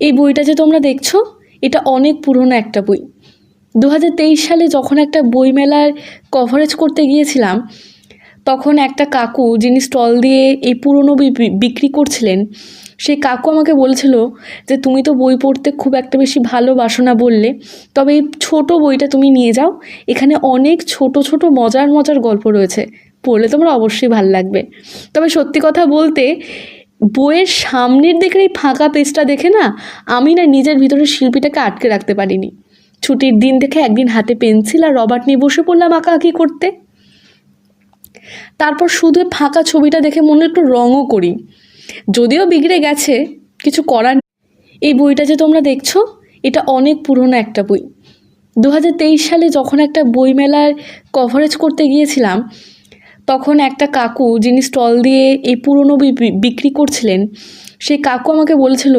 এই বইটা যে তোমরা দেখছ, এটা অনেক পুরনো একটা বই। দু হাজার তেইশ সালে যখন একটা বইমেলার কভারেজ করতে গিয়েছিলাম, তখন একটা কাকু যিনি স্টল দিয়ে এই পুরনো বিক্রি করছিলেন, সেই কাকু আমাকে বলছিল যে, তুমি তো বই পড়তে খুব একটা বেশি ভালোবাসো না বললে, তবে এই ছোটো বইটা তুমি নিয়ে যাও। এখানে অনেক ছোট ছোট মজার মজার গল্প রয়েছে। পড়লে তোমরা অবশ্যই ভালো লাগবে। তবে সত্যি কথা বলতে বইয়ের সামনের দিকের এই ফাঁকা পেজটা দেখে না আমি না নিজের ভিতরে শিল্পীটাকে আটকে রাখতে পারিনি। ছুটির দিন দেখে একদিন হাতে পেন্সিল আর রবার্ট নিয়ে বসে পড়লাম আঁকা আঁকাআঁকি করতে। তারপর শুধু ফাঁকা ছবিটা দেখে মনে একটু রঙও করি। যদিও বিগড়ে গেছে, কিছু করার। এই বইটা যে তোমরা দেখছ, এটা অনেক পুরনো একটা বই। দু হাজার তেইশ সালে যখন একটা বইমেলার কভারেজ করতে গিয়েছিলাম তখন একটা কাকু যিনি স্টল দিয়ে এই পুরনো বিক্রি করছিলেন সেই কাকু আমাকে বলছিল